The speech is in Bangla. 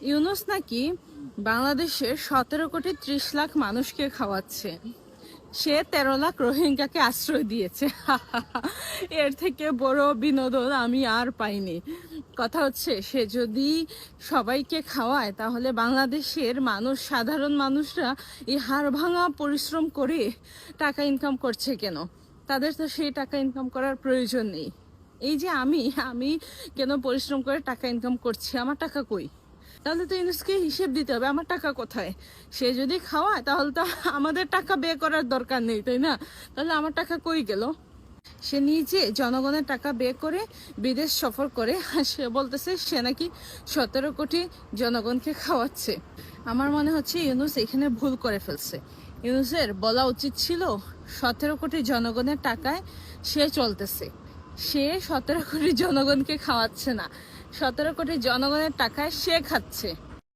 ইউনুস নাকি বাংলাদেশের সতেরো কোটি ত্রিশ লাখ মানুষকে খাওয়াচ্ছে। সে তেরো লাখ রোহিঙ্গাকে আশ্রয় দিয়েছে। এর থেকে বড় বিনোদন আমি আর পাইনি। কথা হচ্ছে, সে যদি সবাইকে খাওয়ায়, তাহলে বাংলাদেশের মানুষ, সাধারণ মানুষরা এই হাড় ভাঙা পরিশ্রম করে টাকা ইনকাম করছে কেন? তাদের তো সেই টাকা ইনকাম করার প্রয়োজন নেই। এই যে আমি আমি কেন পরিশ্রম করে টাকা ইনকাম করছি? আমার টাকা কই? তাহলে তো ইউনুসকে হিসেব দিতে হবে, আমার টাকা কোথায়? সে যদি খাওয়ায়, তাহলে তো আমাদের টাকা ব্যয় করার দরকার নেই, তাই না? তাহলে আমার টাকা কই গেল? সে নিজে জনগণের টাকা ব্যয় করে বিদেশ সফর করে সে বলতেছে সে নাকি সতেরো কোটি জনগণকে খাওয়াচ্ছে। আমার মনে হচ্ছে ইউনুস এখানে ভুল করে ফেলছে। ইউনুসের বলা উচিত ছিল, সতেরো কোটি জনগণের টাকায় সে চলতেছে। সে সতেরো কোটি জনগণকে খাওয়াচ্ছে না। সতেরো কোটি জনগণের টাকায় সে খাচ্ছে।